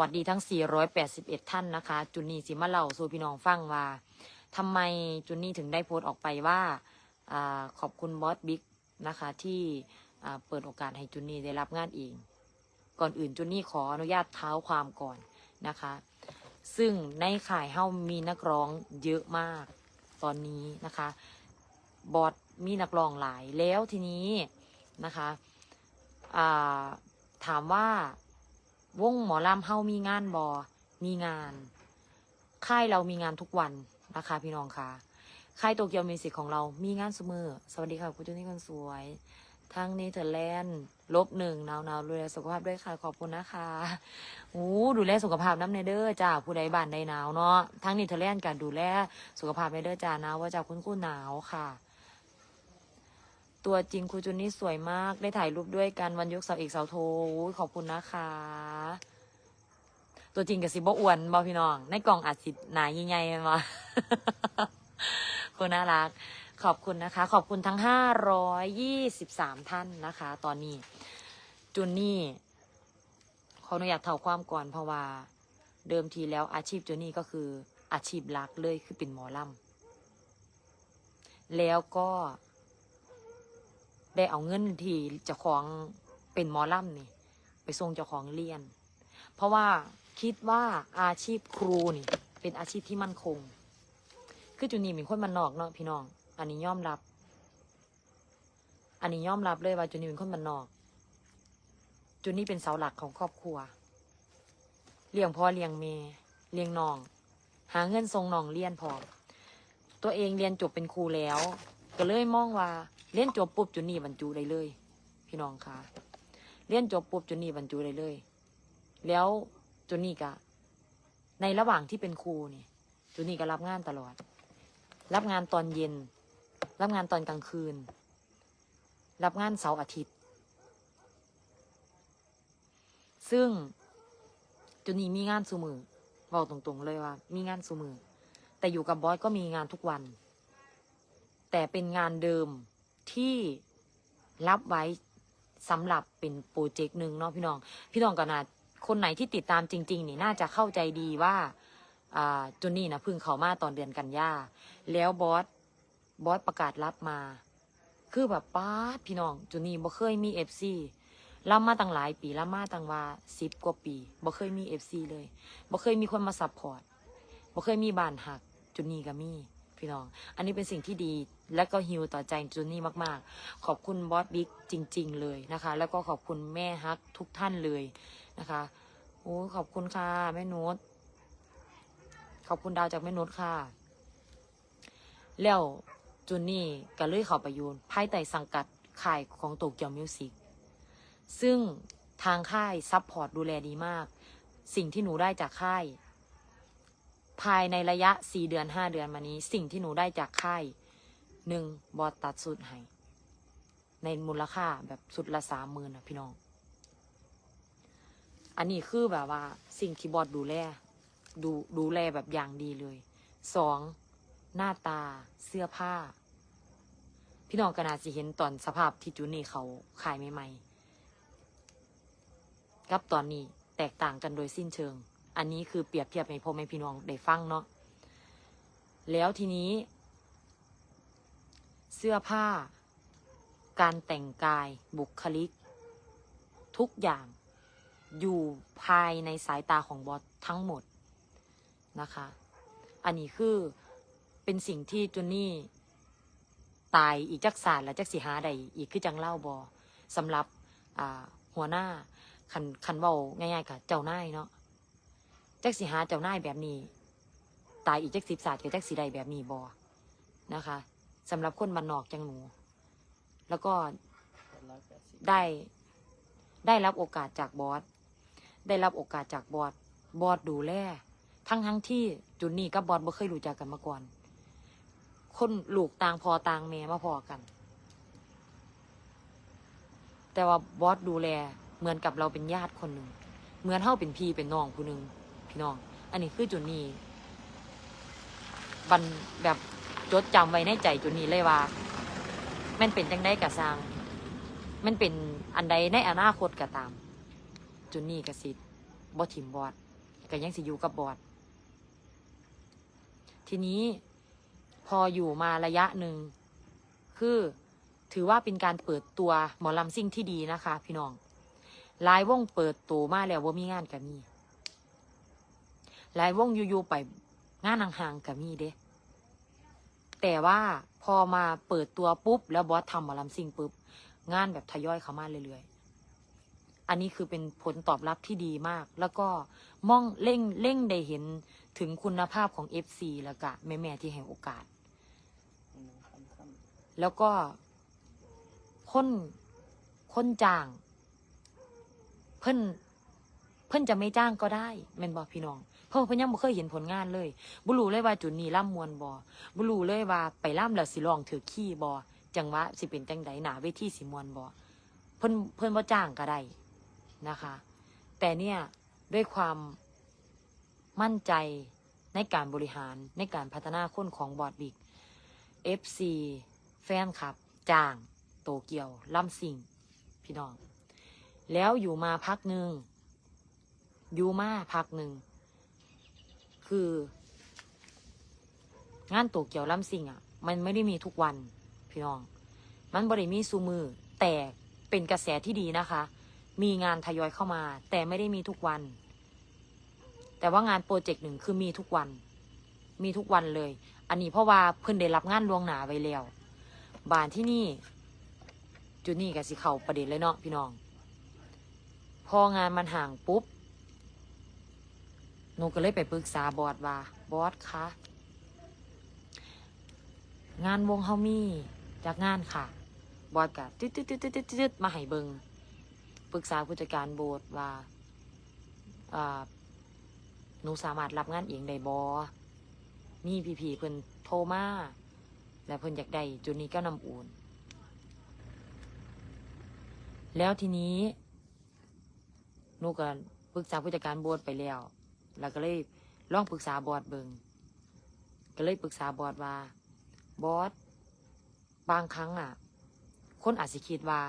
วัสดีทั้ง 481 ท่านนะคะ จุนนี่สิมาเล่าสู่พี่น้องฟังว่าทำไมจุนนี่ถึงได้โพสต์ออกไปว่าอขอบคุณบอสบิ๊กนะคะ ที่เปิดโอกาสให้จุนนี่ได้รับงานเอง ก่อนอื่นจุนนี่ขออนุญาตเท้าความก่อนนะคะ ซึ่งในข่ายเฮ้ามีนักร้องเยอะมากตอนนี้นะคะ บอสมีนักร้องหลายแล้วทีนี้นะคะาถามว่า วงหมอลำเฮามีงานบอมีงาน ค่ายเรามีงานทุกวันนะคะพี่น้องคะค่ายโตเกียวมิวสิกของเรามีงานเสมอสวัสดีค่ะคุณจุนี่คนสวยทางเนเธอร์แลนด์ลบหนึ่งหนาวหนาวดูแลสุขภาพด้วยค่ะขอบคุณนะคะโอ้ดูแลสุขภาพน้ำในเด้อจ้าผู้ใดบ้านใดหนาวเนาะทั้งเนเธอร์แลนด์กันดูแลสุขภาพในเด้อจ้าหนาวว่าจากคุณคุณหนาวค่ะ ตัวจริงครูจุนนี่สวยมาก ได้ถ่ายรูปด้วยกันวันยกเสาเอกเสาโทขอบคุณนะคะ ตัวจริงกับสิบอ้วนบอพี่น้อง ในกล่องอัดสิหนาใหญ่ๆมาคุณน่ารัก ขอบคุณนะคะ ขอบคุณทั้งห้าร้อยยี่สิบสามท่านนะคะ ตอนนี้ จุนนี่ขออนุญาตเท่าความก่อนเพราะว่า เดิมทีแล้วอาชีพจุนนี่ก็คืออาชีพหลักเลยคือเป็นหมอลำแล้วก็ ได้เอาเงินที่เจ้าของเป็นหมอลำนี่ ไปส่งเจ้าของเรียน เพราะว่าคิดว่าอาชีพครูนี่ เป็นอาชีพที่มั่นคง คือจุนี่เป็นคนมันนอกเนาะพี่น้อง อันนี้ยอมรับ อันนี้ยอมรับเลยว่าจุนี่เป็นคนมันนอก จุนี่เป็นเสาหลักของครอบครัว เลี้ยงพ่อเลี้ยงเมเลี้ยงน้อง หาเงินส่งน้องเรียนพอตัวเองเรียนจบเป็นครูแล้ว ก็เลยมองว่าเรียนจบปุ๊บจุนี่บรรจุได้เลย พี่น้องคะเรียนจบปุ๊บจุนี่บรรจุได้เลย แล้วจุนี่ก็ในระหว่างที่เป็นครูนี่จุนี่ก็รับงานตลอด รับงานตอนเย็น รับงานตอนกลางคืน รับงานเสาร์อาทิตย์ ซึ่งจุนี่มีงานสูมือบอกตรงๆเลยว่า มีงานสูมือแต่อยู่กับบอสก็มีงานทุกวัน แต่เป็นงานเดิมที่รับไว้สำหรับเป็นโปรเจกต์หนึ่งเนาะพี่น้อง พี่น้องก็น่าคนไหนที่ติดตามจริง ๆ นี่น่าจะเข้าใจดีว่าจุนนี่นะพึ่งเขามาตอนเดือนกันยาแล้วบอสบอสประกาศรับมา คือแบบป้าพี่น้องจุนนี่บ่เคยมีเอฟซีรับมาตั้งหลายปีรับมาตั้งว่าสิบกว่าปีบ่เคยมีเอฟซีเลยบ่เคยมีคนมาซัพพอร์ตบ่เคยมีบ้านหักจุนนี่ก็มีพี่น้อง อันนี้เป็นสิ่งที่ดี และก็ฮิวต่อใจจุนนี่มากๆ ขอบคุณบอสบิ๊กจริง ๆ เลยนะคะ แล้วก็ขอบคุณแม่ฮักทุกท่านเลยนะคะโอ้ขอบคุณค่ะแม่นุชขอบคุณดาวจากแม่นุชค่ะ แล้วจุนนี่ก็เลยเข้าไปอยูนภายใต้สังกัดค่ายของโตเกียวมิวสิกซึ่งทางค่ายซัพพอร์ตดูแลดีมาก สิ่งที่หนูได้จากค่าย ภายในระยะสี่เดือนห้าเดือนมานี้ สิ่งที่หนูได้จากค่าย หนึ่งบอตัดสุดให้ในมูลค่าแบบสุดละสามหมื่นนะพี่น้อง อันนี้คือแบบว่า สิ่งที่บอสดูแล ดูดูแลแบบอย่างดีเลย สองหน้าตาเสื้อผ้า พี่น้องก็น่าสิเห็นตอนสภาพที่จูนี่เขาขายใหม่ๆกับตอนนี้แตกต่างกันโดยสิ้นเชิง อันนี้คือเปรียบเทียบให้พ่อแม่พี่น้องได้ฟังเนาะ แล้วทีนี้ เสื้อผ้า การแต่งกายบุคลิก ทุกอย่างอยู่ภายในสายตาของบอสทั้งหมดนะคะ อันนี้คือเป็นสิ่งที่จุนนี่ตายอีกจักศาสารและจักสีหาใดอีกคือจังเล่าบอสำหรับหัวหน้าคันคันเบาง่ายๆกับเจ้านายเนาะจักสิหาเจ้านายแบบนี้ ตายอีกจักสิบศาสตร์กับจักสีใดแบบนี้บอนะคะ สำหรับคนบ้านนอกจังหนู แล้วก็ได้ได้รับโอกาสจากบอส ได้รับโอกาสจากบอส บอสดูแล ทั้งทั้งที่จุนนี่กับบอสบ่เคยรู้จักกันมาก่อน คนลูกต่างพอต่างแม่มาพอกัน แต่ว่าบอสดูแลเหมือนกับเราเป็นญาติคนหนึ่ง เหมือนเท่าเป็นพี่เป็นน้องผู้หนึ่งพี่น้อง อันนี้คือจุนนี่บันแบบ จดจำไว้ในใจจุนนี่เลยว่ามันเป็นจังได้กะสร้างมันเป็นอันใดในอนาคตก็ตาม จุนนี่กสิบอทิมบอดก็ยังสิอยู่กับบอดทีนี้พออยู่มาระยะหนึ่ง คือถือว่าเป็นการเปิดตัวหมอลำซิ่งที่ดีนะคะ พี่น้องลายวงเปิดตัวมาแล้วว่ามีงานกับมีลายวงอยู่ๆไปงานห่างๆกับมีเด้ แต่ว่าพอมาเปิดตัวปุ๊บ แล้วบอสทำหมอลำซิงปุ๊บ งานแบบทยอยเข้ามาเรื่อยๆ อันนี้คือเป็นผลตอบรับที่ดีมาก แล้วก็มองเร่งเร่งได้เห็นถึงคุณภาพของ FC แล้วก็แม่ๆที่ให้โอกาส แล้วก็คนคนจ้าง เพิ่น เพิ่นจะไม่จ้างก็ได้แม่นบอกพี่น้อง เพราะเพิ่นยังบ่เคยเห็นผลงานเลยบ่รู้เลยว่าจุดนี้ล่ำมวนบ่บ่รู้เลยว่าไปล่ำแล้วสิร้องถือขี้บ่จังหวะสิเป็นจังใดหนาเวทีสิมวนบ่เพิ่นเพิ่นบ่จ้างก็ได้นะคะ แต่เนี่ยด้วยความมั่นใจในการบริหารในการพัฒนาคนของบอร์ดบิก FC แฟนคลับจ้าง โตเกียวล่ำสิงพี่น้อง แล้วอยู่มาพักหนึ่ง ยู่มาพักหนึ่ง คือ งานโตเกียวล่ำสิงอะ มันไม่ได้มีทุกวัน พี่น้อง มันบริมีซูมือ แต่เป็นกระแสที่ดีนะคะ มีงานทยอยเข้ามา แต่ไม่ได้มีทุกวัน แต่ว่างานโปรเจกต์หนึ่งคือมีทุกวัน มีทุกวันเลย อันนี้เพราะว่าเพิ่นได้รับงานลวงหนาไว้แล้วบานที่นี่ จุดนี้กับสิเขาประเด็นเลยเนาะพี่น้อง พองานมันห่างปุ๊บ หนูก็เลยไปปรึกษาบอสว่าบอสคะงานวงเฮามีจากงานค่ะ บอสกะตึ๊ดตึ๊ดตึ๊ดตึ๊ดตึ๊ดตืดมาให้เบิงปรึกษาผู้จัดการโบสว่าหนูสามารถรับงานเองได้บอมีพี่ๆเพิ่นโทรมาและเพิ่นอยากได้จุดนี้ก็นำอูนแล้วทีนี้หนูก็ปรึกษาผู้จัดการบอร์ดไปแล้ว แล้วก็เลยลองปรึกษาบอดเบิงก็เลยปรึกษาบอดว่า บอสบางครั้งอะ คนอาจสิคิดว่า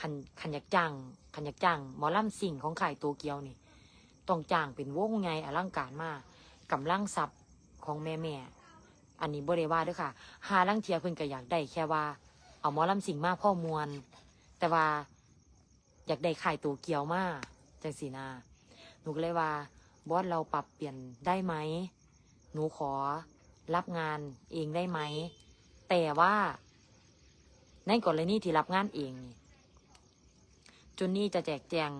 ขันขันอยากจ้างขันอยากจ้างหมอลำสิ่งของไข่ายโตเกียวนี่ต้องจ้างเป็นวงไงอลังการมากกำลังทรัพย์ของแม่แม่อันนี้บ่ได้ว่าด้วยค่ะ หาลังเทียเพิ่นก็อยากได้แค่ว่า เอาหมอลำสิ่งมากพ่อมวลแต่ว่าอยากได้ไข่ายโตเกียวมากจังสีนาหนูก็เลยว่า บอสเราปรับเปลี่ยนได้ไหม หนูขอรับงานเองได้ไหม แต่ว่า ในกรณีที่รับงานเองนี่จุนนี่จะแจกแจง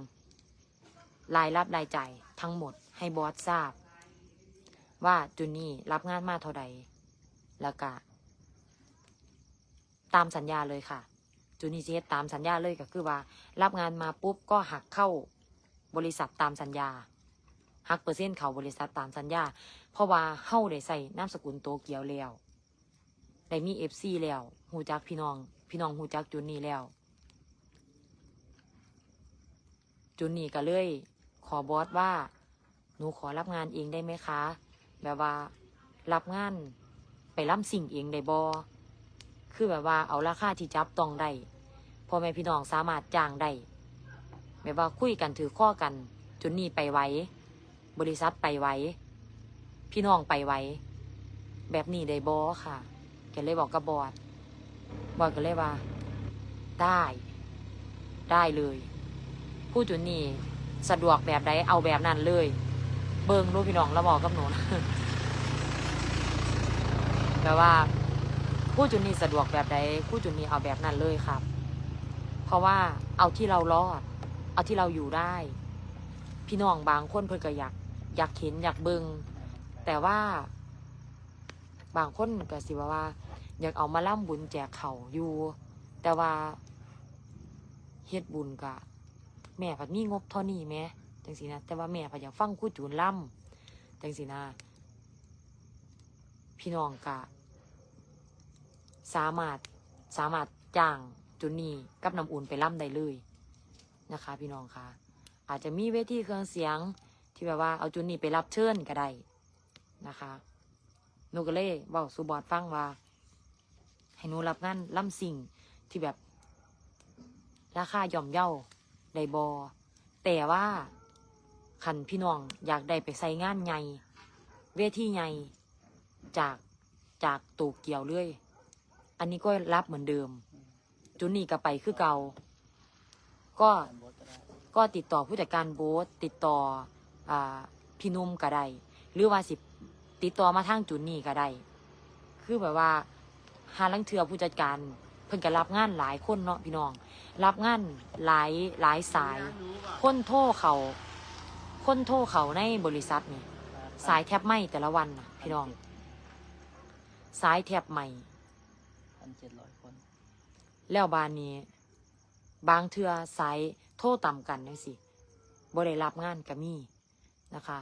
รายรับรายจ่ายทั้งหมดให้บอสทราบ ว่าจุนนี่รับงานมาเท่าใดแล้วก็ตามสัญญาเลยค่ะ จุนนี่สิเฮ็ดตามสัญญาเลยก็คือว่า รับงานมาปุ๊บก็หักเข้าบริษัทตามสัญญา หักเปอร์เซ็นต์เขาบริษัทตามสัญญา เพราะว่าเฮาได้ใส่นามสกุลโตเกียวแล้ว ได้มีเอฟซีแล้วหูจักพี่น้อง พี่น้องหูจักจุนนี่แล้ว จุนนี่ก็เลย ขอบอสว่า หนูขอรับงานเองได้ไหมคะ แบบว่ารับงานไปรับสิ่งเองได้บอคือแบบว่าเอาราคาที่จับต้องได้พ่อแม่พี่น้องสามารถจ้างได้แบบว่าคุยกันถือข้อกันจุนนี่ไปไว้ บริษัทไปไว้ พี่น้องไปไว้ แบบนี้ได้บอค่ะแกเลยบอกกับบอดบอดก็เลยว่า ได้ ได้เลยผู้จุนนี่สะดวกแบบใดเอาแบบนั้นเลย เบิงรู้พี่น้องแล้วบอกกับหนูแปลว่าผู้จุนนี่สะดวกแบบใดผู้จุนนี่เอาแบบนั้นเลยครับ เพราะว่าเอาที่เรารอด เอาที่เราอยู่ได้ พี่น้องบางคนเพิ่นก็อยาก อยากเห็นอยากเบิงแต่ว่า บางคนก็สิว่าว่า อยากเอามาล่ำบุญแจกเขาอยู่ แต่ว่าเฮ็ดบุญกะ แม่ผัดมีงบเท่านี้แหม่จังสีนะแต่ว่าแม่ผัดอยากฟังคู่จูนล่ำจังสีนะพี่น้องกะ สามารถสามารถจ้างจุนนี่กับน้ำอุ่นไปล่ำได้เลยนะคะ พี่น้องคะอาจจะมีเวทีเครื่องเสียง ที่แบบว่าเอาจุนนี่ไปรับเชิญก็ได้นะคะหนูก็เลยบอกสูบอดฟังว่า ให้หนูรับงานล่ำสิ่งที่แบบ ราคาย่อมเย่าได้บอแต่ว่าคันพี่น้องอยากได้ไปใส่งานใหญ่เวทีใหญ่จากจากโตเกียวเลยอันนี้ก็รับเหมือนเดิม จุนนี่ก็ไปคือเก่าก็ก็ติดต่อผู้จัดการโบ๊ทติดต่อ พี่นุ่มก็ได้หรือว่าสิติดต่อมาทางจุนนี่ก็ได้คือแบบว่าหาลังเทือผู้จัดการเพิ่นก็รับงานหลายคนเนาะพี่น้อง รับงานหลายหลายสาย คนโทรเขา คนโทรเขาในบริษัทนี่สายแทบไหมแต่ละวันนะพี่น้อง สายแทบไหมพันเจ็ดร้อยคน แล้วบานนี้ บางเทือสายโทรต่ำกันจังสิบ่ได้รับงานก็มี นะคะ